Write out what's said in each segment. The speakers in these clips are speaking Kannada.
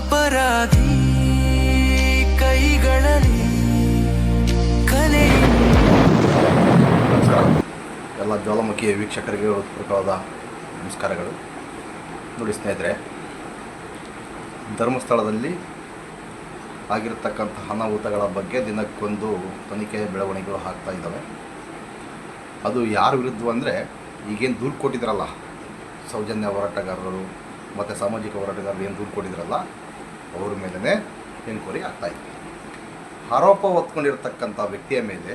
ಅಪರಾಧಿ ಕೈಗಳಲ್ಲಿ ಕಲೆ. ಎಲ್ಲ ಜ್ವಾಲಾಮುಖಿ ವೀಕ್ಷಕರಿಗೆ ಹೃತ್ಪೂರ್ವಕವಾದ ನಮಸ್ಕಾರಗಳು. ನೋಡಿ ಸ್ನೇಹಿತರೆ, ಧರ್ಮಸ್ಥಳದಲ್ಲಿ ಆಗಿರತಕ್ಕಂಥ ಅನಾಹುತಗಳ ಬಗ್ಗೆ ದಿನಕ್ಕೊಂದು ತನಿಖೆ ಬೆಳವಣಿಗೆಗಳು ಆಗ್ತಾ ಇದ್ದಾವೆ. ಅದು ಯಾರ ವಿರುದ್ಧ ಅಂದರೆ ಈಗೇನು ದೂರು ಕೊಟ್ಟಿದ್ರಲ್ಲ ಸೌಜನ್ಯ ಹೋರಾಟಗಾರರು ಮತ್ತು ಸಾಮಾಜಿಕ ಹೋರಾಟಗಾರರು ಏನು ದೂರು ಕೊಟ್ಟಿದ್ರಲ್ಲ ಅವ್ರ ಮೇಲೇ ಎನ್ಕ್ವೈರಿ ಇತ್ತು ಆರೋಪ ಹೊತ್ಕೊಂಡಿರ್ತಕ್ಕಂಥ ವ್ಯಕ್ತಿಯ ಮೇಲೆ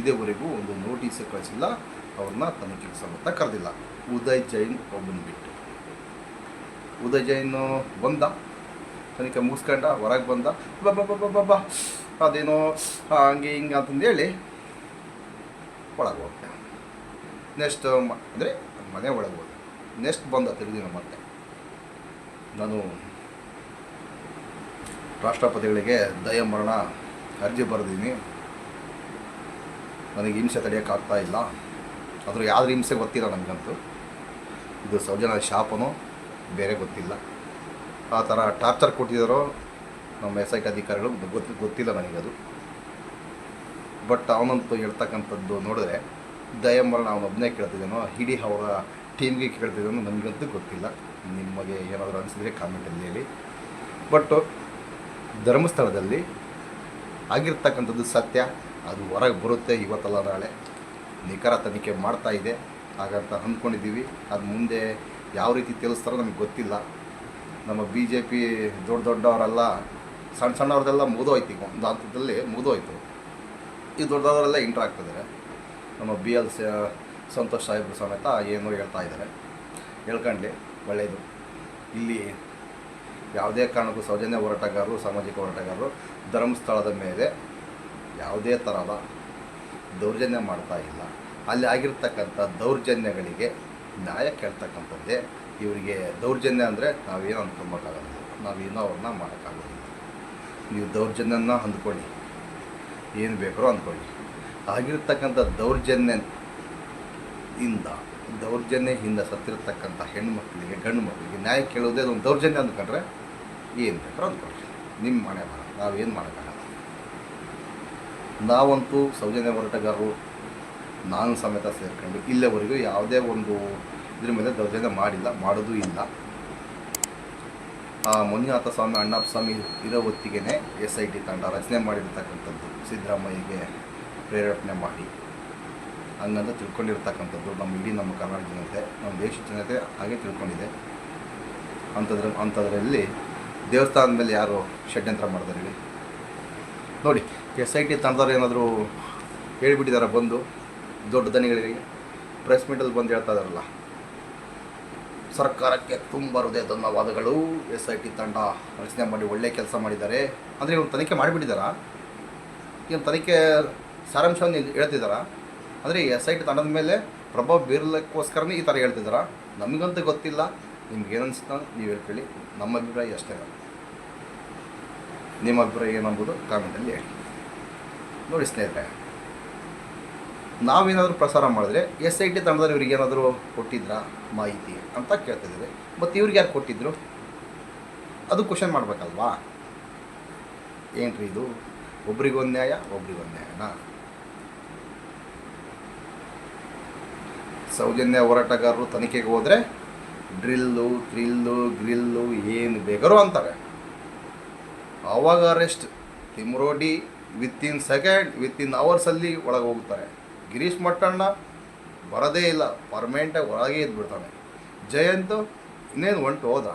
ಇದುವರೆಗೂ ಒಂದು ನೋಟಿಸ್ ಕಳಿಸಿಲ್ಲ. ಅವ್ರನ್ನ ತನಿಖೆಗೆ ಸಮೇತ ಕರೆದಿಲ್ಲ. ಉದಯ್ ಜೈನ್ ಒಬ್ಬನ ಬಿಟ್ಟು. ಉದಯ್ ಜೈನ್ ಬಂದ. ತನಿಖೆ ಮುಗಿಸ್ಕೊಂಡ, ಹೊರಗೆ ಬಂದ. ಬಾ ಅದೇನೋ ಹಂಗೆ ಹಿಂಗೆ ಅಂತಂದು ಹೇಳಿ ಒಳಗೆ ಹೋಗ್ತೆ ನೆಕ್ಸ್ಟ್ ಅಂದರೆ ಮನೆ ಒಳಗೆ ಹೋದೆ. ನೆಕ್ಸ್ಟ್ ಬಂದ ತಿರುಗಿನ ಮತ್ತೆ. ನಾನು ರಾಷ್ಟ್ರಪತಿಗಳಿಗೆ ದಯಮರಣ ಅರ್ಜಿ ಬರೆದೀನಿ. ನನಗೆ ಹಿಂಸೆ ತಡೆಯೋಕ್ಕಾಗ್ತಾ ಇಲ್ಲ. ಆದರೂ ಯಾವ್ದು ಹಿಂಸೆ ಗೊತ್ತಿಲ್ಲ ನನಗಂತೂ ಇದು ಸೌಜನ್ಯ ಶಾಪನೋ ಬೇರೆ ಗೊತ್ತಿಲ್ಲ. ಆ ಥರ ಟಾರ್ಚರ್ ಕೊಟ್ಟಿದ್ದಾರೋ ನಮ್ಮ ಎಸ್ ಐ ಟಿ ಅಧಿಕಾರಿಗಳು ಗೊತ್ತಿ ಗೊತ್ತಿಲ್ಲ ನನಗದು. ಬಟ್ ಅವನಂತೂ ಹೇಳ್ತಕ್ಕಂಥದ್ದು ನೋಡಿದ್ರೆ ದಯಮರಣ ಅವನೊಬ್ಬನೇ ಕೇಳ್ತಿದ್ದಾನೋ ಇಡೀ ಅವರ ಟೀಮ್ಗೆ ಕೇಳ್ತಿದ್ದಾನೋ ನನಗಂತೂ ಗೊತ್ತಿಲ್ಲ. ನಿಮಗೆ ಏನಾದರೂ ಅನಿಸಿದ್ರೆ ಕಾಮೆಂಟಲ್ಲಿ ಹೇಳಿ. ಬಟ್ ಧರ್ಮಸ್ಥಳದಲ್ಲಿ ಆಗಿರ್ತಕ್ಕಂಥದ್ದು ಸತ್ಯ. ಅದು ಹೊರಗೆ ಬರುತ್ತೆ ಇವತ್ತಲ್ಲ ನಾಳೆ. ನಿಖರ ತನಿಖೆ ಮಾಡ್ತಾ ಇದೆ. ಹಾಗಂತ ಅಂದ್ಕೊಂಡಿದ್ದೀವಿ. ಅದು ಮುಂದೆ ಯಾವ ರೀತಿ ತಿಳಿಸ್ತಾರೋ ನಮಗೆ ಗೊತ್ತಿಲ್ಲ. ನಮ್ಮ ಬಿ ಜೆ ಪಿ ದೊಡ್ಡ ದೊಡ್ಡವರೆಲ್ಲ ಸಣ್ಣ ಸಣ್ಣವ್ರದೆಲ್ಲ ಮುಗಿದೋಯ್ತು ಈಗ ಒಂದು ಹಂತದಲ್ಲಿ ಮುಗಿದೋಯ್ತು. ಈ ದೊಡ್ಡದವರೆಲ್ಲ ಇಂಟ್ರ್ ಆಗ್ತಿದ್ದಾರೆ ನಮ್ಮ ಬಿ ಎಲ್ ಸಂತೋಷ್ ಸಾಹೇಬ್ರು ಸಮೇತ ಏನೋ ಹೇಳ್ತಾ ಇದ್ದಾರೆ. ಹೇಳ್ಕೊಂಡ್ಲಿ ಒಳ್ಳೆಯದು ಇಲ್ಲಿ ಯಾವುದೇ ಕಾರಣಕ್ಕೂ ಸೌಜನ್ಯ ಹೋರಾಟಗಾರರು, ಸಾಮಾಜಿಕ ಹೋರಾಟಗಾರರು ಧರ್ಮಸ್ಥಳದ ಮೇಲೆ ಯಾವುದೇ ಥರದ ದೌರ್ಜನ್ಯ ಮಾಡ್ತಾ ಇಲ್ಲ. ಅಲ್ಲಿ ಆಗಿರ್ತಕ್ಕಂಥ ದೌರ್ಜನ್ಯಗಳಿಗೆ ನ್ಯಾಯ ಕೇಳ್ತಕ್ಕಂಥದ್ದೇ. ಇವರಿಗೆ ದೌರ್ಜನ್ಯ ಅಂದರೆ ನಾವೇನು ಅಂದ್ಕೊಬೇಕಾಗಲ್ಲ ನಾವೇನೋ ಅವ್ರನ್ನ ಮಾಡೋಕ್ಕಾಗೋದಿಲ್ಲ. ನೀವು ದೌರ್ಜನ್ಯನ ಅಂದ್ಕೊಳ್ಳಿ. ಏನು ಬೇಕಾರೋ ಅಂದ್ಕೊಳ್ಳಿ. ಆಗಿರ್ತಕ್ಕಂಥ ದೌರ್ಜನ್ಯ ಇಂದ ದೌರ್ಜನ್ಯದಿಂದ ಸತ್ತಿರತಕ್ಕಂಥ ಹೆಣ್ಮಕ್ಳಿಗೆ ಗಂಡು ಮಕ್ಕಳಿಗೆ ನ್ಯಾಯ ಕೇಳೋದೇ ಒಂದು ದೌರ್ಜನ್ಯ ಅಂದ್ಕೊಂಡ್ರೆ ಏನು ಬೇಕಾದ್ರೂ ಅಂದ್ಕೊಳ್ಳಿ ನಿಮ್ಮ ಮನೆ ಬರ ನಾವೇನು ಮಾಡೋಕ್ಕಾಗಲ್ಲ. ನಾವಂತೂ ಸೌಜನ್ಯ ಹೋರಾಟಗಾರರು ನಾನು ಸಮೇತ ಸೇರ್ಕೊಂಡು ಇಲ್ಲಿವರೆಗೂ ಯಾವುದೇ ಒಂದು ಇದ್ರ ಮೇಲೆ ದೌರ್ಜನ್ಯ ಮಾಡಿಲ್ಲ, ಮಾಡೋದು ಇಲ್ಲ. ಆ ಮಂಜುನಾಥ ಸ್ವಾಮಿ ಅಣ್ಣಪ್ಪ ಸ್ವಾಮಿ ಇರೋ ಹೊತ್ತಿಗೆ ಎಸ್ ಐ ಟಿ ತಂಡ ರಚನೆ ಮಾಡಿರ್ತಕ್ಕಂಥದ್ದು, ಸಿದ್ದರಾಮಯ್ಯಗೆ ಪ್ರೇರೇಪಣೆ ಮಾಡಿ. ಹಂಗಂತ ತಿಳ್ಕೊಂಡಿರ್ತಕ್ಕಂಥದ್ದು ನಮ್ಮ ಇಡೀ ನಮ್ಮ ಕರ್ನಾಟಕ ಜನತೆ, ನಮ್ಮ ದೇಶ ಜನತೆ ಹಾಗೆ ತಿಳ್ಕೊಂಡಿದೆ. ಅಂಥದ್ರ, ಅಂಥದ್ರಲ್ಲಿ ದೇವಸ್ಥಾನದ ಮೇಲೆ ಯಾರು ಷಡ್ಯಂತ್ರ ಮಾಡ್ತಾರೆ ಹೇಳಿ? ನೋಡಿ ಎಸ್ ಐ ಟಿ ತಂಡದವ್ರು ಏನಾದರೂ ಹೇಳ್ಬಿಟ್ಟಿದ್ದಾರೆ ಬಂದು, ದೊಡ್ಡ ದನಿಗಳಿಗೆ ಪ್ರೆಸ್ ಮೀಟಲ್ಲಿ ಬಂದು ಹೇಳ್ತಾ ಇದ್ದಾರಲ್ಲ ಸರ್ಕಾರಕ್ಕೆ ತುಂಬ ಹೃದಯ ಧನ್ಯವಾದಗಳು. ಎಸ್ ಐ ಟಿ ತಂಡ ರಚನೆ ಮಾಡಿ, ಒಳ್ಳೆ ಕೆಲಸ ಮಾಡಿದ್ದಾರೆ. ಅಂದರೆ ಇವ್ರು ತನಿಖೆ ಮಾಡಿಬಿಟ್ಟಿದ್ದಾರಾ ಇವ್ನ ತನಿಖೆ ಸಾರಾಂಶವನ್ನು ಹೇಳ್ತಿದ್ದಾರಾ ಅಂದರೆ ಎಸ್ ಐ ಟಿ ತಂಡದ ಮೇಲೆ ಪ್ರಭಾವ ಬೀರಲಿಕ್ಕೋಸ್ಕರನೇ ಈ ಥರ ಹೇಳ್ತಿದ್ದಾರಾ ನಮಗಂತೂ ಗೊತ್ತಿಲ್ಲ. ನಿಮ್ಗೆ ಏನು ಅನಿಸ್ತಾ ನೀವು ಹೇಳ್ಕೊಳ್ಳಿ. ನಮ್ಮ ಅಭಿಪ್ರಾಯ ಅಷ್ಟೇ. ನಿಮ್ಮ ಅಭಿಪ್ರಾಯ ಏನಂಬುದು ಕಾಮೆಂಟಲ್ಲಿ ಹೇಳಿ. ನೋಡಿ ಸ್ನೇಹಿತರೆ, ನಾವೇನಾದರೂ ಪ್ರಸಾರ ಮಾಡಿದ್ರೆ ಎಸ್ ಐ ಟಿ ತಂಡದಲ್ಲಿ ಇವ್ರಿಗೆ ಏನಾದರೂ ಕೊಟ್ಟಿದ್ರಾ ಮಾಹಿತಿ ಅಂತ ಕೇಳ್ತಿದ್ದೀವಿ ಮತ್ತು ಇವ್ರಿಗೆ ಯಾರು ಕೊಟ್ಟಿದ್ರು? ಅದು ಕ್ವಶನ್ ಮಾಡಬೇಕಲ್ವಾ? ಏನ್ರಿ ಇದು? ಒಬ್ರಿಗೊಂದು ನ್ಯಾಯ ಒಬ್ರಿಗೊಂದು ನ್ಯಾಯನಾ ಸೌಜನ್ಯ ಹೋರಾಟಗಾರರು ತನಿಖೆಗೆ ಹೋದರೆ ಡ್ರಿಲ್ಲು, ಥ್ರಿಲ್ಲು, ಗ್ರಿಲ್ಲು ಏನು ಬೇಕಾರೋ ಅಂತಾರೆ. ಆವಾಗ arrest Thimarodi within second within ಅವರ್ಸಲ್ಲಿ ಒಳಗೆ ಹೋಗ್ತಾರೆ. ಗಿರೀಶ್ ಮಟ್ಟಣ್ಣ ಬರೋದೇ ಇಲ್ಲ ಪರ್ಮನೆಂಟಾಗಿ ಒಳಗೆ ಇದ್ಬಿಡ್ತಾನೆ ಜಯಂತ್ ಇನ್ನೇನು ಹೊಂಟು ಹೋದ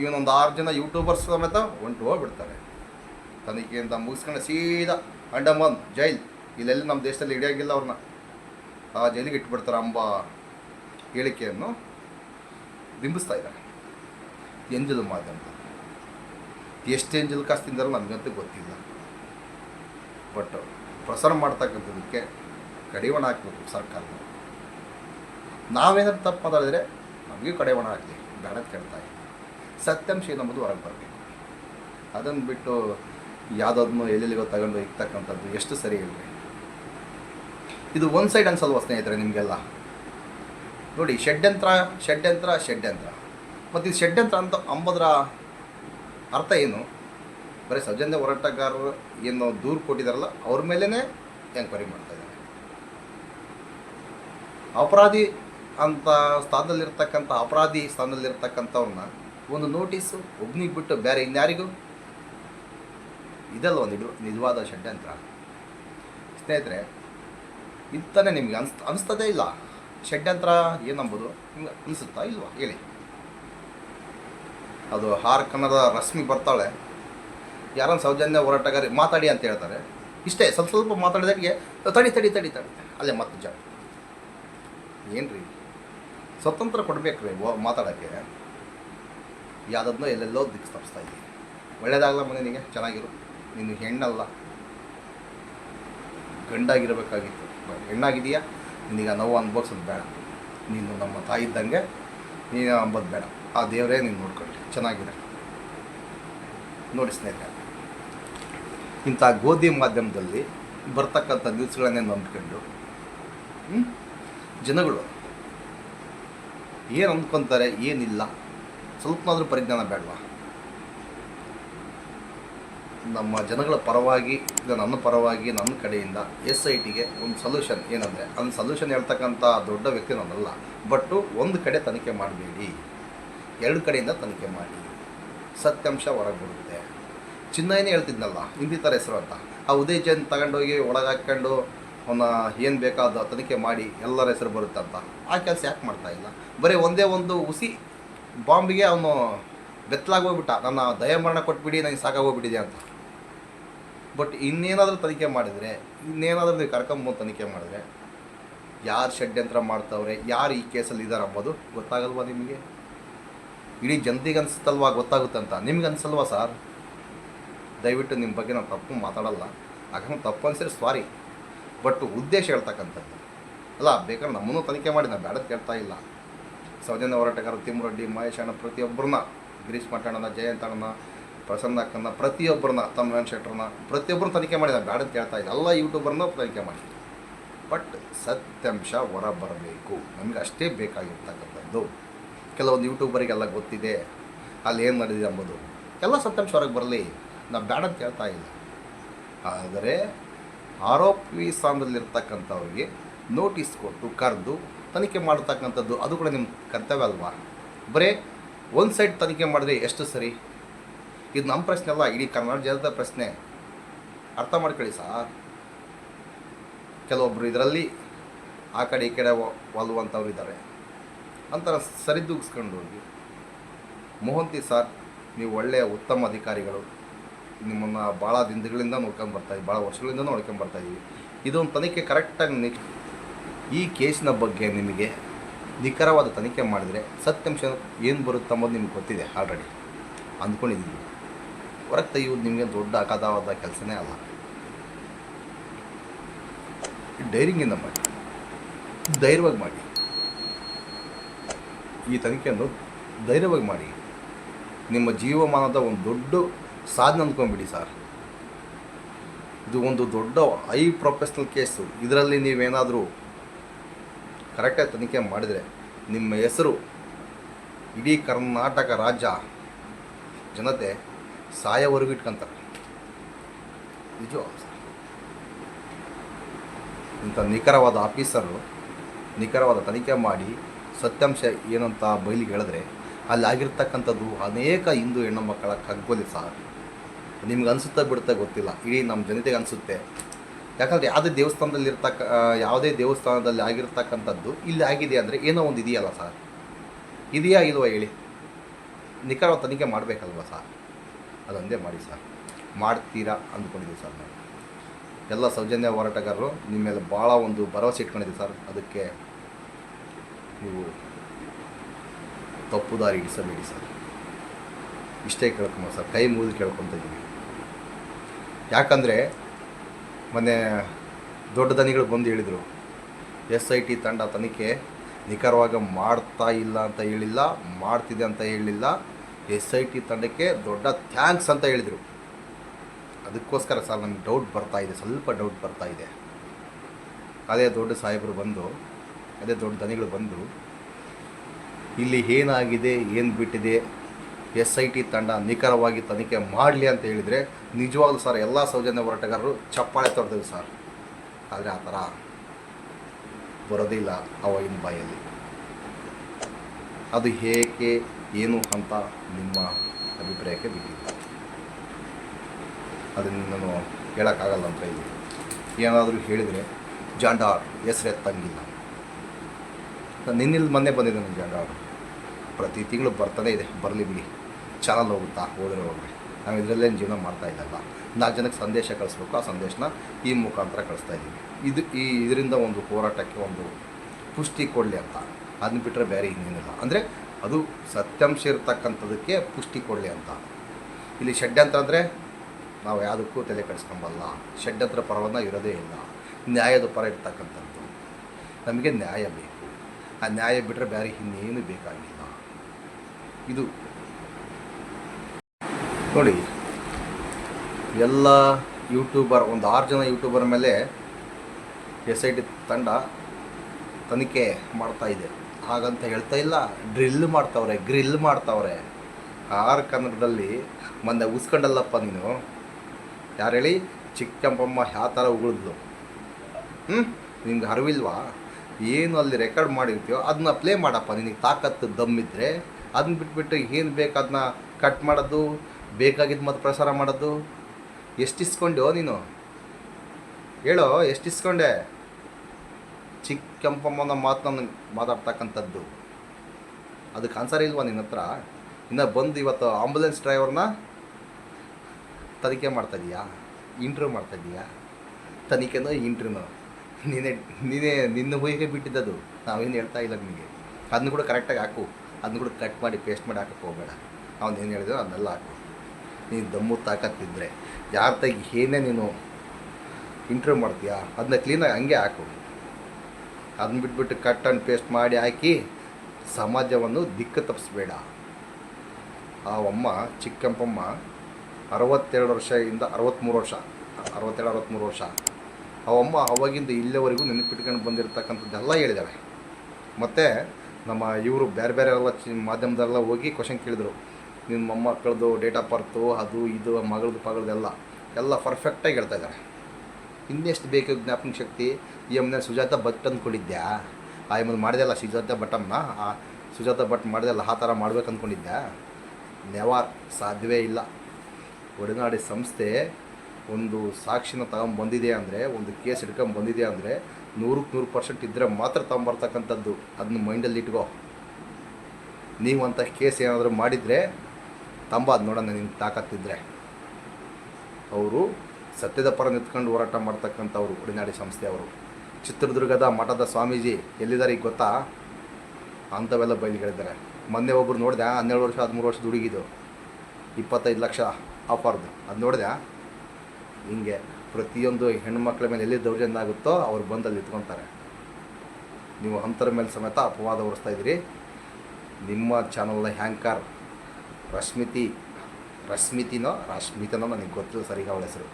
ಇವನೊಂದು ಆರು ಜನ ಯೂಟ್ಯೂಬರ್ಸ್ ಸಮೇತ ಹೊಂಟು ಹೋಗ್ಬಿಡ್ತಾರೆ. ಅಂತ ಮುಗಿಸ್ಕೊಂಡು ಸೀದಾ ಅಂಡಮಾನ್ ಜೈಲ್ ಇಲ್ಲೆಲ್ಲಿ ನಮ್ಮ ದೇಶದಲ್ಲಿ ಹಿಡಿಯೋಂಗಿಲ್ಲ ಅವ್ರನ್ನ ಆ ಜೈಲಿಗೆ ಇಟ್ಬಿಡ್ತಾರೆ ಅಂಬ ಹೇಳಿಕೆಯನ್ನು ಬಿಂಬಿಸ್ತಾ ಇದ್ದಾರೆ ಎಂಜಲು ಮಾಧ್ಯಮ ಎಷ್ಟು ಎಂಜಲ್ ಕಾಸು ತಿಂದಾರೋ ನನಗಂತೂ ಗೊತ್ತಿಲ್ಲ. ಬಟ್ ಪ್ರಸಾರ ಮಾಡ್ತಕ್ಕಂಥದಕ್ಕೆ ಕಡಿವಾಣ ಹಾಕಬೇಕು ಸರ್ಕಾರ ನಾವೇನಾದ್ರು ತಪ್ಪು ಮಾತಾಡಿದ್ರೆ ನಮಗೂ ಕಡಿವಾಣ ಹಾಕಲಿ ಬೇಡ ಕೇಳ್ತಾ ಇದೆ. ಸತ್ಯಾಂಶ ಏನಂಬುದು ಹೊರಗೆ ಬರಬೇಕು. ಅದನ್ನು ಬಿಟ್ಟು ಯಾವುದನ್ನು ಎಲ್ಲೆಲ್ಲಿಗೋ ತಗೊಂಡು ಇರ್ತಕ್ಕಂಥದ್ದು ಎಷ್ಟು ಸರಿ ಇರಲಿ ಇದು ಒಂದು ಸೈಡ್ ಅನ್ಸಲ್ವ ಸ್ನೇಹಿತರೆ ನಿಮಗೆಲ್ಲ? ನೋಡಿ, ಷಡ್ಯಂತ್ರ ಷಡ್ಯಂತ್ರ ಷಡ್ಯಂತ್ರ. ಮತ್ತು ಇದು ಷಡ್ಯಂತ್ರ ಅಂತ ಅಂಬುದರ? ಅರ್ಥ ಏನು? ಬರೀ ಸೌಜನ್ಯ ಹೋರಾಟಗಾರರು ಏನು ದೂರು ಕೊಟ್ಟಿದ್ದಾರಲ್ಲ ಅವ್ರ ಮೇಲೇ ಎಂಕ್ವೈರಿ ಮಾಡ್ತಾ ಇದ್ದಾರೆ ಅಪರಾಧಿ ಅಂತ ಸ್ಥಾನದಲ್ಲಿರ್ತಕ್ಕಂಥ, ಅಪರಾಧಿ ಸ್ಥಾನದಲ್ಲಿರ್ತಕ್ಕಂಥವ್ರನ್ನ ಒಂದು ನೋಟಿಸು ಒಬ್ನಿಗೆ ಬಿಟ್ಟು ಬೇರೆ ಇನ್ಯಾರಿಗೂ? ಇದಲ್ಲ ಒಂದು ನಿಜ- ನಿಜವಾದ ಷಡ್ಯಂತ್ರ. ಸ್ನೇಹಿತರೆ, ಇಂತಾನೆ ನಿಮ್ಗೆ ಅನ್ಸ್, ಅನಿಸ್ತದೇ ಇಲ್ಲ. ಷಡ್ಯಂತ್ರ ಏನಂಬುದು? ನಿಮ್ಗೆ ಅನಿಸುತ್ತಾ ಇಲ್ವಾ? ಹೇಳಿ. ಅದು ಹಾರ್ ಕನ್ನಡ ರಶ್ಮಿ ಬರ್ತಾಳೆ. ಯಾರನ್ನ ಸೌಜನ್ಯ ಹೋರಾಟಗಾರಿ ಮಾತಾಡಿ ಅಂತ ಹೇಳ್ತಾರೆ. ಇಷ್ಟೇ, ಸ್ವಲ್ಪ ಸ್ವಲ್ಪ ಮಾತಾಡಿದಾಗೆ, ತಡಿ ತಡಿ ತಡಿ ತಡಿ. ಅಲ್ಲೇ ಮತ್ತೆ ಜನ ಏನು ರೀ ಸ್ವತಂತ್ರ ಕೊಡಬೇಕು ರೀ ಮಾತಾಡೋಕ್ಕೆ. ಯಾವುದನ್ನೋ ಎಲ್ಲೆಲ್ಲೋ ದಿಕ್ಕು ತಪ್ಪಿಸ್ತಾ ಇದ್ದೀವಿ ಒಳ್ಳೇದಾಗಲ್ಲ ಮನೆನಿಗೆ ಚೆನ್ನಾಗಿರು. ನೀನು ಹೆಣ್ಣಲ್ಲ. ಗಂಡಾಗಿರಬೇಕಾಗಿತ್ತು. ಹೆಣ್ಣಾಗಿದೆಯಾ ನಿನಗೆ ನೋವು ಅನ್ಭವಿಸೋದು ಬೇಡ. ನೀನು ನಮ್ಮ ತಾಯಿ ಇದ್ದಂಗೆ ನೀನು ಅಂಬೋದು ಬೇಡ. ಆ ದೇವರೇ ನೀವು ನೋಡ್ಕೊಳ್ಳಿ. ಚೆನ್ನಾಗಿದೆ. ನೋಡಿ ಸ್ನೇಹಿತರೆ, ಇಂಥ ಗೋಧಿ ಮಾಧ್ಯಮದಲ್ಲಿ ಬರ್ತಕ್ಕಂಥ ನ್ಯೂಸ್ಗಳನ್ನೇ ನಂಬ್ಕೊಂಡು ಜನಗಳು ಏನು ಅಂದ್ಕೊತಾರೆ, ಏನಿಲ್ಲ, ಸ್ವಲ್ಪನಾದರೂ ಪರಿಜ್ಞಾನ ಬೇಡವಾ? ನಮ್ಮ ಜನಗಳ ಪರವಾಗಿ, ಇಲ್ಲ ನನ್ನ ಪರವಾಗಿ, ನನ್ನ ಕಡೆಯಿಂದ ಎಸ್ ಐ ಟಿಗೆ ಒಂದು ಸೊಲ್ಯೂಷನ್ ಏನಂದರೆ, ಅದನ್ನು ಸೊಲ್ಯೂಷನ್ ಹೇಳ್ತಕ್ಕಂಥ ದೊಡ್ಡ ವ್ಯಕ್ತಿ ನಾನಲ್ಲ ಬಟ್ಟು ಒಂದು ಕಡೆ ತನಿಖೆ ಮಾಡಬೇಡಿ. ಎರಡು ಕಡೆಯಿಂದ ತನಿಖೆ ಮಾಡಿ. ಸತ್ಯಾಂಶ ಹೊರಗೆ ಬರುತ್ತೆ ಚಿನ್ನಯ್ಯನೇ ಹೇಳ್ತಿದ್ನಲ್ಲ, ಹಿಂದಿತರ ಹೆಸರು ಅಂತ. ಆ ಉದಯ ಜೈನ್ ತಗೊಂಡೋಗಿ ಒಳಗೆ ಹಾಕ್ಕೊಂಡು ಅವನ ಏನು ಬೇಕಾದ ತನಿಖೆ ಮಾಡಿ ಎಲ್ಲರ ಹೆಸರು ಬರುತ್ತಂತ ಆ ಕೆಲಸ ಯಾಕೆ ಮಾಡ್ತಾ ಇಲ್ಲ? ಬರೀ ಒಂದೇ ಒಂದು ಹುಸಿ ಬಾಂಬಿಗೆ ಅವನು ಬೆತ್ತಲಾಗೋಗ್ಬಿಟ್ಟ ನನ್ನ ದಯಮರಣ ಕೊಟ್ಬಿಡಿ ನನಗೆ ಸಾಕಾಗೋಗ್ಬಿಟ್ಟಿದೆ ಅಂತ. ಬಟ್ ಇನ್ನೇನಾದರೂ ತನಿಖೆ ಮಾಡಿದರೆ, ಇನ್ನೇನಾದರೂ ನೀವು ಕರ್ಕೊಂಬಂದು ತನಿಖೆ ಮಾಡಿದ್ರೆ, ಯಾರು ಷಡ್ಯಂತ್ರ ಮಾಡ್ತಾವ್ರೆ, ಯಾರು ಈ ಕೇಸಲ್ಲಿ ಇದ್ದಾರೆ ಅಂಬೋದು ಗೊತ್ತಾಗಲ್ವಾ ನಿಮಗೆ? ಇಡೀ ಜನತೆಗೆ ಅನಿಸುತ್ತಲ್ವಾ? ಅಂತ. ನಿಮ್ಗೆ ಅನ್ಸಲ್ವಾ ಸರ್? ದಯವಿಟ್ಟು ನಿಮ್ಮ ಬಗ್ಗೆ ನಾವು ತಪ್ಪು ಮಾತಾಡಲ್ಲ. ಹಾಗಾಗಿ ತಪ್ಪು ಅನ್ಸಿದ್ರೆ ಸಾರಿ ಬಟ್ ಉದ್ದೇಶ ಹೇಳ್ತಕ್ಕಂಥದ್ದು. ಅಲ್ಲ, ಬೇಕಾದ್ರೆ ನಮ್ಮನ್ನು ತನಿಖೆ ಮಾಡಿ ನಾನು ಬೇಡದ ಕೇಳ್ತಾ ಇಲ್ಲ. ಸೌಜನ್ಯ ಹೋರಾಟಗಾರ ತಿಮ್ಮರೆಡ್ಡಿ ಮಹೇಶ್ ಅಣ್ಣ, ಪ್ರತಿಯೊಬ್ಬರನ್ನ, ಗಿರೀಶ್ ಮಠಣ್ಣನ, ಜಯಂತ ಅಣ್ಣನ, ಪ್ರಸನ್ನ ಅಕ್ಕನ ಪ್ರತಿಯೊಬ್ಬರನ್ನ ತಮ್ಮ ಶೆಟ್ರನ್ನ ಪ್ರತಿಯೊಬ್ಬರು ತನಿಖೆ ಮಾಡಿ ನಾನು ಬೇಡದ ಕೇಳ್ತಾ ಇಲ್ಲ. ಎಲ್ಲ ಯೂಟ್ಯೂಬರ್ನ ತನಿಖೆ ಮಾಡಿ. ಬಟ್ ಸತ್ಯಾಂಶ ಹೊರ ಬರಬೇಕು ನಮಗೆ ಅಷ್ಟೇ ಬೇಕಾಗಿರ್ತಕ್ಕಂಥದ್ದು. ಕೆಲವೊಂದು ಯೂಟ್ಯೂಬರಿಗೆಲ್ಲ ಗೊತ್ತಿದೆ, ಅಲ್ಲಿ ಏನು ನಡೆದಿದೆ ಅಂಬೋದು ಎಲ್ಲ ಸತ್ಯಾಂಶ ಹೊರಗೆ ಬರಲಿ ನಾವು ಬೇಡಂತ ಹೇಳ್ತಾ ಇಲ್ಲ ಆದರೆ ಆರೋಪಿ ಸ್ಥಾನದಲ್ಲಿರ್ತಕ್ಕಂಥವ್ರಿಗೆ ನೋಟಿಸ್ ಕೊಟ್ಟು ಕರೆದು ತನಿಖೆ ಮಾಡತಕ್ಕಂಥದ್ದು ಅದು ಕೂಡ ನಿಮ್ಮ ಕರ್ತವ್ಯ ಅಲ್ವಾ? ಬರೀ ಒಂದು ಸೈಡ್ ತನಿಖೆ ಮಾಡಿದ್ರೆ ಎಷ್ಟು ಸರಿ? ಇದು ನಮ್ಮ ಪ್ರಶ್ನೆ ಅಲ್ಲ, ಇಡೀ ಕರ್ನಾಟಕ ಜನದ ಪ್ರಶ್ನೆ. ಅರ್ಥ ಮಾಡ್ಕೊಳ್ಳಿ ಸಾರ್ ಕೆಲವೊಬ್ಬರು ಇದರಲ್ಲಿ ಆ ಕಡೆ ಈ ಕಡೆ ಒಲ್ಲುವಂಥವ್ರು ಇದ್ದಾರೆ ಅಂತರ ಸರಿದೂಗಿಸ್ಕೊಂಡು ಹೋಗಿ. ಮೋಹಂತಿ ಸರ್, ನೀವು ಒಳ್ಳೆಯ ಉತ್ತಮ ಅಧಿಕಾರಿಗಳು. ನಿಮ್ಮನ್ನು ಭಾಳ ದಿನಗಳಿಂದ ನೋಡ್ಕೊಂಡು ಬರ್ತಾ ಇದ್ದೀವಿ, ಭಾಳ ವರ್ಷಗಳಿಂದ ನೋಡ್ಕೊಂಡು ಬರ್ತಾ ಇದ್ದೀವಿ. ಇದೊಂದು ತನಿಖೆ ಕರೆಕ್ಟಾಗಿ ನಿ ಈ ಕೇಸಿನ ಬಗ್ಗೆ ನಿಮಗೆ ನಿಖರವಾದ ತನಿಖೆ ಮಾಡಿದರೆ ಸತ್ಯಾಂಶ ಏನು ಬರುತ್ತೆ ಅನ್ನೋದು ನಿಮ್ಗೆ ಗೊತ್ತಿದೆ ಆಲ್ರೆಡಿ ಅಂದ್ಕೊಂಡಿದ್ದೀವಿ ಹೊರಗೆ ತೆಗೆಯುವುದು ನಿಮಗೆ ದೊಡ್ಡ ಅಗಾಧವಾದ ಕೆಲಸನೇ ಅಲ್ಲ. ಡೈರಿಂಗಿಂದ ಮಾಡಿ. ಧೈರ್ಯವಾಗಿ ಮಾಡಿ. ಈ ತನಿಖೆಯನ್ನು ಧೈರ್ಯವಾಗಿ ಮಾಡಿ. ನಿಮ್ಮ ಜೀವಮಾನದ ಒಂದು ದೊಡ್ಡ ಸಾಧನೆ ಅಂದ್ಕೊಂಬಿಡಿ ಸರ್. ಇದು ಒಂದು ದೊಡ್ಡ ಹೈ ಪ್ರೊಫೆಷ್ನಲ್ ಕೇಸು. ಇದರಲ್ಲಿ ನೀವೇನಾದರೂ ಕರೆಕ್ಟಾಗಿ ತನಿಖೆ ಮಾಡಿದರೆ ನಿಮ್ಮ ಹೆಸರು ಇಡೀ ಕರ್ನಾಟಕ ರಾಜ್ಯ ಜನತೆ ಸಾಯವರೆಗೂ ಇಟ್ಕೊಂತಾರೆ. ನಿಜ ಇಂಥ ನಿಖರವಾದ ಆಫೀಸರು ನಿಖರವಾದ ತನಿಖೆ ಮಾಡಿ ಸತ್ಯಾಂಶ ಏನಂತ ಬಯಲಿಗೆ ಹೇಳಿದ್ರೆ ಅಲ್ಲಿ ಆಗಿರ್ತಕ್ಕಂಥದ್ದು ಅನೇಕ ಹಿಂದೂ ಹೆಣ್ಣು ಮಕ್ಕಳ ಕಗ್ಗೊಲಿ ಸಹ. ನಿಮ್ಗೆ ಅನಿಸುತ್ತಾ ಬಿಡುತ್ತೆ ಗೊತ್ತಿಲ್ಲ. ಇಡೀ ನಮ್ಮ ಜನತೆಗೆ ಅನಿಸುತ್ತೆ. ಯಾಕಂದರೆ ಯಾವುದೇ ದೇವಸ್ಥಾನದಲ್ಲಿ ಇರ್ತಕ್ಕ ಆ, ಯಾವುದೇ ದೇವಸ್ಥಾನದಲ್ಲಿ ಆಗಿರ್ತಕ್ಕಂಥದ್ದು ಇಲ್ಲಿ ಆಗಿದೆ ಅಂದರೆ ಏನೋ ಒಂದು ಇದೆಯಲ್ಲ ಸರ್ ಇದೆಯಾ ಇಲ್ವಾ ಹೇಳಿ. ನಿಖರವ ತನಿಖೆ ಮಾಡಬೇಕಲ್ವ ಸರ್ ಅದೊಂದೇ ಮಾಡಿ ಸರ್ ಮಾಡ್ತೀರಾ ಅಂದ್ಕೊಂಡಿದ್ದೀವಿ ಸರ್ ನಾವು. ಎಲ್ಲ ಸೌಜನ್ಯ ಹೋರಾಟಗಾರರು ನಿಮ್ಮ ಮೇಲೆ ಭಾಳ ಒಂದು ಭರವಸೆ ಇಟ್ಕೊಂಡಿದ್ದೀವಿ ಸರ್. ಅದಕ್ಕೆ ನೀವು ತಪ್ಪು ದಾರಿ ಹಿಡಿಸಬೇಡಿ ಸರ್. ಇಷ್ಟೇ ಕೇಳ್ಕೊಂಬ ಸರ್. ಕೈ ಮುಗಿದು ಕೇಳ್ಕೊತ ಇದ್ದೀವಿ ಯಾಕಂದರೆ ಮೊನ್ನೆ ದೊಡ್ಡ ದನಿಗಳು ಬಂದು ಹೇಳಿದರು, ಎಸ್ ಐ ಟಿ ತಂಡ ತನಿಖೆ ನಿಖರವಾಗಿ ಮಾಡ್ತಾ ಇಲ್ಲ ಅಂತ ಹೇಳಿಲ್ಲ, ಮಾಡ್ತಿದೆ ಅಂತ ಹೇಳಿಲ್ಲ, ಎಸ್ ಐ ಟಿ ತಂಡಕ್ಕೆ ದೊಡ್ಡ ಥ್ಯಾಂಕ್ಸ್ ಅಂತ ಹೇಳಿದರು. ಅದಕ್ಕೋಸ್ಕರ ಸರ್, ನನಗೆ ಡೌಟ್ ಬರ್ತಾ ಇದೆ, ಸ್ವಲ್ಪ ಡೌಟ್ ಬರ್ತಾ ಇದೆ. ಅದೇ ದೊಡ್ಡ ಸಾಹೇಬರು ಬಂದು ಅದೇ ದೊಡ್ಡ ದನಿಗಳು ಬಂದರು ಇಲ್ಲಿ ಏನಾಗಿದೆ, ಏನು ಬಿಟ್ಟಿದೆ, ಎಸ್ ಐ ಟಿ ತಂಡ ನಿಖರವಾಗಿ ತನಿಖೆ ಮಾಡಲಿ ಅಂತ ಹೇಳಿದರೆ, ನಿಜವಾಗ್ಲೂ ಸರ್ ಎಲ್ಲ ಸೌಜನ್ಯ ಹೋರಾಟಗಾರರು ಚಪ್ಪಾಳೆ ತೊಡೆದ್ರು ಸರ್. ಆದರೆ ಆ ಥರ ಬರೋದಿಲ್ಲ ಅವಾಗಿನ ಬಾಯಲ್ಲಿ. ಅದು ಹೇಗೆ, ಏನು ಅಂತ ನಿಮ್ಮ ಅಭಿಪ್ರಾಯಕ್ಕೆ ಬಿಟ್ಟಿದೆ. ಅದನ್ನು ನಾನು ಹೇಳೋಕ್ಕಾಗಲ್ಲ ಅಂತ ಇಲ್ಲಿ ಏನಾದರೂ ಹೇಳಿದರೆ ಜಾಂಡಾರ್ ಹೆಸರು ಎತ್ತಂಗಿಲ್ಲ. ನಿನ್ನಿಲ್ಲಿ ಮೊನ್ನೆ ಬಂದಿದೆ ನನ್ನ ಜಾಂಡಾರ್ ಪ್ರತಿ ತಿಂಗಳು ಬರ್ತದೇ ಇದೆ. ಬರಲಿ ಬಿಡಿ. ಚಾನಲ್ ಹೋಗುತ್ತಾ? ಹೋದರೆ ಹೋಗ್ರಿ ನಾವು ಇದರಲ್ಲೇನು ಜೀವನ ಮಾಡ್ತಾ ಇಲ್ಲಲ್ಲ ನಾಲ್ಕು ಜನಕ್ಕೆ ಸಂದೇಶ ಕಳಿಸ್ಬೇಕು. ಆ ಸಂದೇಶನ ಈ ಮುಖಾಂತರ ಕಳಿಸ್ತಾ ಇದ್ದೀವಿ ಇದು ಈ ಇದರಿಂದ ಒಂದು ಹೋರಾಟಕ್ಕೆ ಒಂದು ಪುಷ್ಟಿ ಕೊಡಲಿ ಅಂತ. ಅದನ್ನ ಬಿಟ್ಟರೆ ಬೇರೆ ಇನ್ನೇನಿಲ್ಲ. ಅಂದರೆ ಅದು ಸತ್ಯಾಂಶ ಇರ್ತಕ್ಕಂಥದಕ್ಕೆ ಪುಷ್ಟಿ ಕೊಡಲಿ ಅಂತ. ಇಲ್ಲಿ ಷಡ್ಯಂತ್ರ ಅಂದರೆ ನಾವು ಯಾವುದಕ್ಕೂ ತಲೆ ಕೆಡಿಸ್ಕೊಂಬಲ್ಲ. ಹತ್ರ ಪರವನ್ನ ಇರೋದೇ ಇಲ್ಲ. ನ್ಯಾಯದ ಪರ ಇರ್ತಕ್ಕಂಥದ್ದು. ನಮಗೆ ನ್ಯಾಯ ಬೇಕು. ಆ ನ್ಯಾಯ ಬಿಟ್ಟರೆ ಬೇರೆ ಇನ್ನೇನು ಬೇಕಾಗಿಲ್ಲ. ಇದು ನೋಡಿ, ಎಲ್ಲ ಯೂಟ್ಯೂಬರ್, ಒಂದು ಆರು ಜನ ಯೂಟ್ಯೂಬರ್ ಮೇಲೆ ಎಸ್ ಐ ಟಿ ತಂಡ ತನಿಖೆ ಮಾಡ್ತಾ ಇದೆ. ಹಾಗಂತ ಹೇಳ್ತಾ ಇಲ್ಲ. ಡ್ರಿಲ್ ಮಾಡ್ತಾವ್ರೆ, ಗ್ರಿಲ್ ಮಾಡ್ತಾವ್ರೆ. ಆರು ಕನ್ನಡದಲ್ಲಿ ಮೊನ್ನೆ ಉಸ್ಕೊಂಡಲ್ಲಪ್ಪ ನೀನು? ಯಾರು ಹೇಳಿ? ಚಿಕ್ಕಪ್ಪಮ್ಮ ಯಾವ ಥರ ಉಗುಳಿದ್ಲು ಹ್ಞೂ ನಿಮ್ಗೆ ಅರಿವಿಲ್ವಾ? ಏನು ಅಲ್ಲಿ ರೆಕಾರ್ಡ್ ಮಾಡಿರ್ತೀಯೋ ಅದನ್ನ ಪ್ಲೇ ಮಾಡಪ್ಪ. ನಿನಗೆ ತಾಕತ್ತು ದಮ್ಮಿದ್ರೆ ಅದನ್ನ ಬಿಟ್ಬಿಟ್ಟು ಏನು ಬೇಕು ಅದನ್ನ ಕಟ್ ಮಾಡೋದು ಬೇಕಾಗಿದ್ದು ಮತ್ತು ಪ್ರಸಾರ ಮಾಡೋದು? ಎಷ್ಟು ಇಸ್ಕೊಂಡ್ಯೋ ನೀನು? ಹೇಳೋ ಎಷ್ಟು ಇಸ್ಕೊಂಡೆ ಚಿಕ್ಕಂಪಮ್ಮನ ಮಾತು ನನಗೆ ಮಾತಾಡ್ತಕ್ಕಂಥದ್ದು. ಅದಕ್ಕೆ ಆನ್ಸರ್ ಇಲ್ವಾ ನಿನ್ನ ಹತ್ರ? ಇನ್ನು ಬಂದು ಇವತ್ತು ಆಂಬುಲೆನ್ಸ್ ಡ್ರೈವರ್ನ ತನಿಖೆ ಮಾಡ್ತಾಯಿದ್ದೀಯಾ ಇಂಟ್ರ್ಯೂ ಮಾಡ್ತಾಯಿದ್ದೀಯಾ ತನಿಖೆನೋ ಇಂಟ್ರ್ಯೂನೋ ನೀನೇ ನೀನೇ ನಿನ್ನ ಹೋಯಿಗೆ ಬಿಟ್ಟಿದ್ದದು. ನಾವೇನು ಹೇಳ್ತಾ ಇಲ್ಲ ನಿಮಗೆ ಅದನ್ನ ಕೂಡ ಕರೆಕ್ಟಾಗಿ ಹಾಕು. ಅದನ್ನ ಕೂಡ ಕಟ್ ಮಾಡಿ ಪೇಸ್ಟ್ ಮಾಡಿ ಹಾಕಕ್ಕೆ ಹೋಗಬೇಡ. ಅವ್ನು ಏನು ಹೇಳಿದ್ರು ಅದನ್ನೆಲ್ಲ ಹಾಕು. ನೀನು ದಮ್ಮು ತಾಕತ್ತಿದ್ದರೆ ಯಾರ ತಾಗಿ ಏನೇ ನೀನು ಇಂಟ್ರ್ಯೂ ಮಾಡ್ತೀಯಾ, ಅದನ್ನ ಕ್ಲೀನಾಗಿ ಹಂಗೆ ಹಾಕು. ಅದನ್ನ ಬಿಟ್ಬಿಟ್ಟು ಕಟ್ ಆ್ಯಂಡ್ ಪೇಸ್ಟ್ ಮಾಡಿ ಹಾಕಿ, ಸಮಾಜವನ್ನು ದಿಕ್ಕು ತಪ್ಪಿಸ್ಬೇಡ ಆ ಅಮ್ಮ ಚಿಕ್ಕಂಪಮ್ಮ ಅರವತ್ತೆರಡು ವರ್ಷದಿಂದ ಅರವತ್ತ್ಮೂರು ವರ್ಷ, ಅರವತ್ತೆರಡು ಅರವತ್ತ್ಮೂರು ವರ್ಷ. ಆ ಅಮ್ಮ ಅವಾಗಿಂದ ಇಲ್ಲಿವರೆಗೂ ನೆನಪಿಟ್ಕೊಂಡು ಬಂದಿರತಕ್ಕಂಥದ್ದೆಲ್ಲ ಹೇಳಿದ್ದಾಳೆ ಮತ್ತು ನಮ್ಮ ಇವರು ಬೇರೆ ಬೇರೆ ಎಲ್ಲ ಚಿ ಮಾಧ್ಯಮದೆಲ್ಲ ಹೋಗಿ ಕ್ವಶನ್ ಕೇಳಿದರು. ನಿಮ್ಮ ಮೊಮ್ಮಕ್ಕಳದು ಡೇಟ್ ಆಫ್ ಬರ್ತು ಅದು ಇದು ಮಗಳದು ಪಗಳದೆಲ್ಲ ಎಲ್ಲ ಪರ್ಫೆಕ್ಟಾಗಿ ಹೇಳ್ತಾ ಇದ್ದಾಳೆ ಇನ್ನೆಷ್ಟು ಬೇಕು ಜ್ಞಾಪಕ ಶಕ್ತಿ? ಈ ಅಮ್ಮನ ಸುಜಾತ ಭಟ್ ಅಂದ್ಕೊಂಡಿದ್ದೆ ಆ ಎಮ್ಮನ ಮಾಡಿದೆಲ್ಲ ಸುಜಾತ ಭಟ್ಟಮ್ಮನ ಆ ಸುಜಾತ ಭಟ್ ಮಾಡಿದೆಲ್ಲ ಆ ಥರ ಮಾಡ್ಬೇಕು ಅಂದ್ಕೊಂಡಿದ್ದೆ ನೆವಾರ್ ಸಾಧ್ಯವೇ ಇಲ್ಲ. ಒಡನಾಡಿ ಸಂಸ್ಥೆ ಒಂದು ಸಾಕ್ಷಿನ ತಗೊಂಬಂದಿದೆ ಅಂದರೆ, ಒಂದು ಕೇಸ್ ಹಿಡ್ಕೊಂಬಂದಿದೆ ಅಂದರೆ ನೂರಕ್ಕೆ ನೂರು ಪರ್ಸೆಂಟ್ ಇದ್ದರೆ ಮಾತ್ರ ತಗೊಂಬರ್ತಕ್ಕಂಥದ್ದು ಅದನ್ನ ಮೈಂಡಲ್ಲಿ ಇಟ್ಕೋ. ನೀವು ಅಂತ ಕೇಸ್ ಏನಾದರೂ ಮಾಡಿದರೆ ತಂಬ ಅದು ನೋಡೋಣ ನಿಮ್ಗೆ ತಾಕತ್ತಿದ್ರೆ ಅವರು ಸತ್ಯದ ಪರ ನಿಂತ್ಕೊಂಡು ಹೋರಾಟ ಮಾಡ್ತಕ್ಕಂಥವ್ರು ಸಂಸ್ಥೆ ಸಂಸ್ಥೆಯವರು ಚಿತ್ರದುರ್ಗದ ಮಠದ ಸ್ವಾಮೀಜಿ ಎಲ್ಲಿದ್ದಾರೆ ಈಗ ಗೊತ್ತಾ? ಅಂಥವೆಲ್ಲ ಬಯಲಿಗಳಿದ್ದಾರೆ. ಮೊನ್ನೆ ಒಬ್ಬರು ನೋಡಿದೆ, ಹನ್ನೆರಡು ವರ್ಷ ಹದಿಮೂರು ವರ್ಷದ ಹುಡುಗಿದು ಇಪ್ಪತ್ತೈದು ಲಕ್ಷ ಆಫರ್ದು. ಅದು ನೋಡಿದೆ ಹಿಂಗೆ ಪ್ರತಿಯೊಂದು ಹೆಣ್ಮಕ್ಳ ಮೇಲೆ ಎಲ್ಲಿ ದೌರ್ಜನ್ಯ ಆಗುತ್ತೋ ಅವ್ರು ಬಂದು ಅಲ್ಲಿ ಇಟ್ಕೊತಾರೆ ನೀವು ಅಂತರ ಮೇಲೆ ಸಮೇತ ಅಪವಾದ ಹೊರಿಸ್ತಾ ಇದ್ದೀರಿ. ನಿಮ್ಮ ಚಾನಲ್ನ ಹ್ಯಾಂಕರ್ ರಶ್ಮಿತಿ, ರಶ್ಮಿತಿನೋ, ರಶ್ಮಿತನೋ ನನಗೆ ಗೊತ್ತಿಲ್ಲ ಸರಿಗೆ ಅವಳ ಹೆಸರು.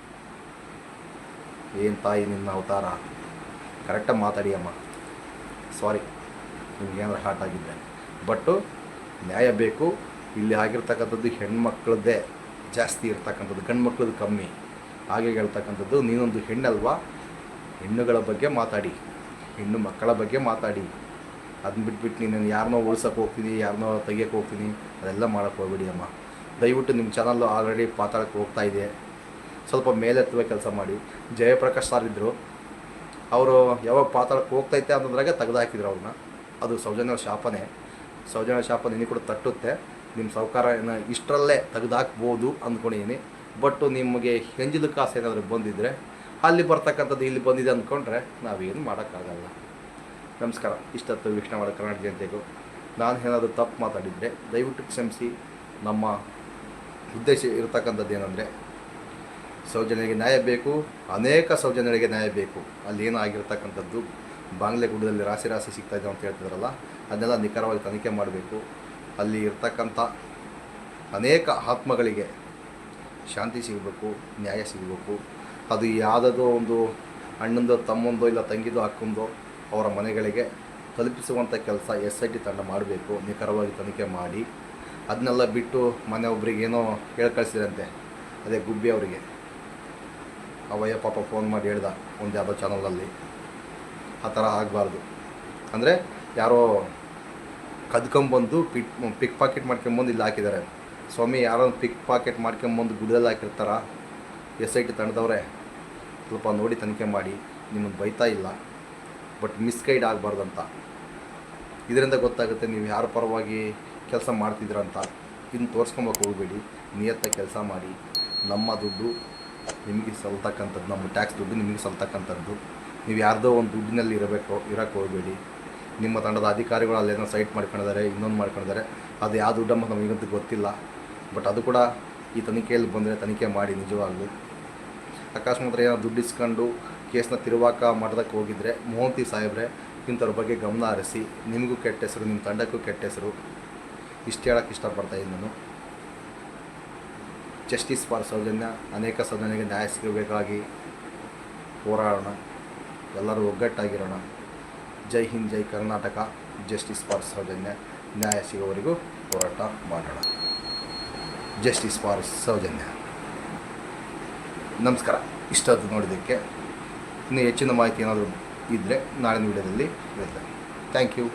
ಏನು ತಾಯಿ ನಿನ್ನ ಅವತಾರ? ಕರೆಕ್ಟಾಗಿ ಮಾತಾಡಿ ಅಮ್ಮ. ಸಾರಿ ನಿಮ್ಗೆ ಏನಾದ್ರೂ ಹಾರ್ಟ್ ಆಗಿದ್ದೆ ಬಟ್ಟು ನ್ಯಾಯ ಬೇಕು. ಇಲ್ಲಿ ಆಗಿರ್ತಕ್ಕಂಥದ್ದು ಹೆಣ್ಮಕ್ಳದ್ದೇ ಜಾಸ್ತಿ ಇರ್ತಕ್ಕಂಥದ್ದು ಗಂಡು ಮಕ್ಳದ್ದು ಕಮ್ಮಿ. ಹಾಗೆ ಹೇಳ್ತಕ್ಕಂಥದ್ದು, ನೀನೊಂದು ಹೆಣ್ಣಲ್ವಾ? ಹೆಣ್ಣುಗಳ ಬಗ್ಗೆ ಮಾತಾಡಿ. ಹೆಣ್ಣು ಮಕ್ಕಳ ಬಗ್ಗೆ ಮಾತಾಡಿ. ಅದನ್ನ ಬಿಟ್ಬಿಟ್ಟು ನೀನು ಯಾರನ್ನೋ ಉಳ್ಸಕ್ಕೆ ಹೋಗ್ತೀನಿ ಯಾರನ್ನೋ ತೆಗಿಯಕ್ಕೆ ಹೋಗ್ತೀನಿ, ಅದೆಲ್ಲ ಮಾಡೋಕ್ಕೆ ಹೋಗ್ಬಿಡಿ ಅಮ್ಮ. ದಯವಿಟ್ಟು ನಿಮ್ಮ ಚಾನಲ್ಲು ಆಲ್ರೆಡಿ ಪಾತಾಳಕ್ಕೆ ಹೋಗ್ತಾ ಇದೆ ಸ್ವಲ್ಪ ಮೇಲೆತ್ತುವ ಕೆಲಸ ಮಾಡಿ. ಜಯಪ್ರಕಾಶ್ ಸರ್ ಇದ್ದರು ಅವರು ಯಾವಾಗ ಪಾತಾಳಕ್ಕೆ ಹೋಗ್ತೈತೆ ಅನ್ನೋದ್ರಾಗೆ ತೆಗೆದು ಹಾಕಿದ್ರು ಅವ್ರನ್ನ. ಅದು ಸೌಜನ್ಯ ಶಾಪನೇ. ಸೌಜನ್ಯ ಶಾಪ ನಿನಗೆ ಕೂಡ ತಟ್ಟುತ್ತೆ. ನಿಮ್ಮ ಸೌಕಾರ ಇಷ್ಟರಲ್ಲೇ ತೆಗೆದಾಕ್ಬೋದು ಅಂದ್ಕೊಂಡಿದ್ದೀನಿ ಬಟ್ ನಿಮಗೆ ಹೆಂಜಿದ ಕಾಸು ಏನಾದರೂ ಬಂದಿದ್ದರೆ ಅಲ್ಲಿ ಬರ್ತಕ್ಕಂಥದ್ದು ಇಲ್ಲಿ ಬಂದಿದೆ ಅಂದ್ಕೊಂಡ್ರೆ ನಾವೇನು ಮಾಡೋಕ್ಕಾಗಲ್ಲ. ನಮಸ್ಕಾರ, ಇಷ್ಟೊತ್ತು ವೀಕ್ಷಣೆ ಮಾಡೋ ಕರ್ನಾಟಕ ಜನತೆಗೂ ನಾನು ಏನಾದರೂ ತಪ್ಪು ಮಾತಾಡಿದರೆ ದಯವಿಟ್ಟು ಕ್ಷಮಿಸಿ. ನಮ್ಮ ಉದ್ದೇಶ ಇರತಕ್ಕಂಥದ್ದು ಏನಂದರೆ, ಸೌಜನ್ಯರಿಗೆ ನ್ಯಾಯ ಬೇಕು, ಅನೇಕ ಸೌಜನ್ಯರಿಗೆ ನ್ಯಾಯ ಬೇಕು. ಅಲ್ಲಿ ಏನಾಗಿರ್ತಕ್ಕಂಥದ್ದು ಬಾಂಗ್ಲೆಗುಡ್ಡದಲ್ಲಿ ರಾಶಿ ರಾಶಿ ಸಿಗ್ತಾ ಇದೆ ಅಂತ ಹೇಳ್ತಿದ್ರಲ್ಲ, ಅದನ್ನೆಲ್ಲ ನಿಖರವಾಗಿ ತನಿಖೆ ಮಾಡಬೇಕು. ಅಲ್ಲಿ ಇರ್ತಕ್ಕಂಥ ಅನೇಕ ಆತ್ಮಗಳಿಗೆ ಶಾಂತಿ ಸಿಗಬೇಕು, ನ್ಯಾಯ ಸಿಗಬೇಕು. ಅದು ಯಾವುದೋ ಒಂದು ಅಣ್ಣಂದೋ, ತಮ್ಮಂದೋ ಇಲ್ಲ ತಂಗಿದೋ, ಅಕ್ಕಂದೋ ಅವರ ಮನೆಗಳಿಗೆ ತಲುಪಿಸುವಂಥ ಕೆಲಸ ಎಸ್ ಐ ಟಿ ತಂಡ ಮಾಡಬೇಕು. ನಿಖರವಾಗಿ ತನಿಖೆ ಮಾಡಿ. ಅದನ್ನೆಲ್ಲ ಬಿಟ್ಟು ಮನೆ ಒಬ್ರಿಗೆ ಏನೋ ಹೇಳಿ ಕಳಿಸಿದ್ರಂತೆ. ಅದೇ ಗುಬ್ಬಿ ಅವರಿಗೆ. ಅವಯ್ಯ ಪಾಪ ಫೋನ್ ಮಾಡಿ ಹೇಳ್ದ ಒಂದು ಯಾವುದೋ ಚಾನಲಲ್ಲಿ ಆ ಥರ ಆಗಬಾರ್ದು. ಅಂದರೆ ಯಾರೋ ಕದ್ಕೊಂಬಂದು ಪಿಕ್ ಪಿಕ್ ಪಾಕೆಟ್ ಮಾಡ್ಕೊಂಬಂದು ಇಲ್ಲಿ ಹಾಕಿದ್ದಾರೆ. ಸ್ವಾಮಿ ಯಾರೋ ಪಿಕ್ ಪಾಕೆಟ್ ಮಾಡ್ಕೊಂಬಂದು ಗುಡ್ಡಲ್ಲಿ ಹಾಕಿರ್ತಾರ? ಎಸ್ ಐ ಟಿ ತಂಡದವ್ರೆ, ಸ್ವಲ್ಪ ನೋಡಿ ತನಿಖೆ ಮಾಡಿ ನಿಮ್ಮನ್ನು ಬೈತಾ ಇಲ್ಲ ಬಟ್ ಮಿಸ್ಗೈಡ್ ಆಗಬಾರ್ದಂತ. ಇದರಿಂದ ಗೊತ್ತಾಗುತ್ತೆ ನೀವು ಯಾರ ಪರವಾಗಿ ಕೆಲಸ ಮಾಡ್ತಿದ್ದೀರ ಅಂತ ಇನ್ನು ತೋರಿಸ್ಕೊಂಬಕ್ಕೆ ಹೋಗಬೇಡಿ, ನಿಯತ್ತ ಕೆಲಸ ಮಾಡಿ. ನಮ್ಮ ದುಡ್ಡು ನಿಮಗೆ ಸಲ್ತಕ್ಕಂಥದ್ದು, ನಮ್ಮ ಟ್ಯಾಕ್ಸ್ ದುಡ್ಡು ನಿಮಗೆ ಸಲ್ತಕ್ಕಂಥದ್ದು. ನೀವು ಯಾರ್ದೋ ಒಂದು ದುಡ್ಡಿನಲ್ಲಿ ಇರಬೇಕು ಇರೋಕ್ಕೆ ಹೋಗಬೇಡಿ. ನಿಮ್ಮ ತಂಡದ ಅಧಿಕಾರಿಗಳು ಅಲ್ಲೇನೋ ಸೈಟ್ ಮಾಡ್ಕೊಂಡಿದ್ದಾರೆ, ಇನ್ನೊಂದು ಮಾಡ್ಕೊಂಡಿದ್ದಾರೆ. ಅದು ಯಾವ ದುಡ್ಡಮ್ಮ ನಮಗಂತೂ ಗೊತ್ತಿಲ್ಲ. ಬಟ್ ಅದು ಕೂಡ ಈ ತನಿಖೆಯಲ್ಲಿ ಬಂದರೆ ತನಿಖೆ ಮಾಡಿ ನಿಜವಾಗ್ಲೂ. ಅಕಸ್ಮಾತ್ ಏನೋ ದುಡ್ಡು ಇಸ್ಕೊಂಡು ಕೇಸ್ನ ತಿರುವಾಕ ಮಾಡೋದಕ್ಕೆ ಹೋಗಿದ್ರೆ ಮೋಹಂತಿ ಸಾಹೇಬ್ರೆ, ಇಂಥವ್ರ ಬಗ್ಗೆ ಗಮನ ಹರಿಸಿ, ನಿಮಗೂ ಕೆಟ್ಟ ಹೆಸರು, ನಿಮ್ಮ ತಂಡಕ್ಕೂ ಕೆಟ್ಟ ಹೆಸರು, ಇಷ್ಟು ಹೇಳೋಕ್ಕೆ ಇಷ್ಟಪಡ್ತಾ ಇದ್ದೀನಿ ನಾನು. ಜಸ್ಟಿಸ್ ಫಾರ್ ಸೌಜನ್ಯ, ಅನೇಕ ಸೌಜನ್ಯಗೆ ನ್ಯಾಯ ಸಿಗಬೇಕಾಗಿ ಹೋರಾಡೋಣ. ಎಲ್ಲರೂ ಒಗ್ಗಟ್ಟಾಗಿರೋಣ. ಜೈ ಹಿಂದ್, ಜೈ ಕರ್ನಾಟಕ, ಜಸ್ಟಿಸ್ ಫಾರ್ ಸೌಜನ್ಯ ನ್ಯಾಯ ಸಿಗೋವರೆಗೂ ಹೋರಾಟ ಮಾಡೋಣ. ಜಸ್ಟಿಸ್ ಫಾರ್ ಸೌಜನ್ಯ ನಮಸ್ಕಾರ. ಇಷ್ಟೊತ್ತು ನೋಡಿದ್ದಕ್ಕೆ ಇನ್ನೂ ಹೆಚ್ಚಿನ ಮಾಹಿತಿ ಏನಾದರೂ ಇದ್ದರೆ ನಾಳಿನ ವಿಡಿಯೋದಲ್ಲಿ ಇರುತ್ತೆ ಥ್ಯಾಂಕ್ ಯು.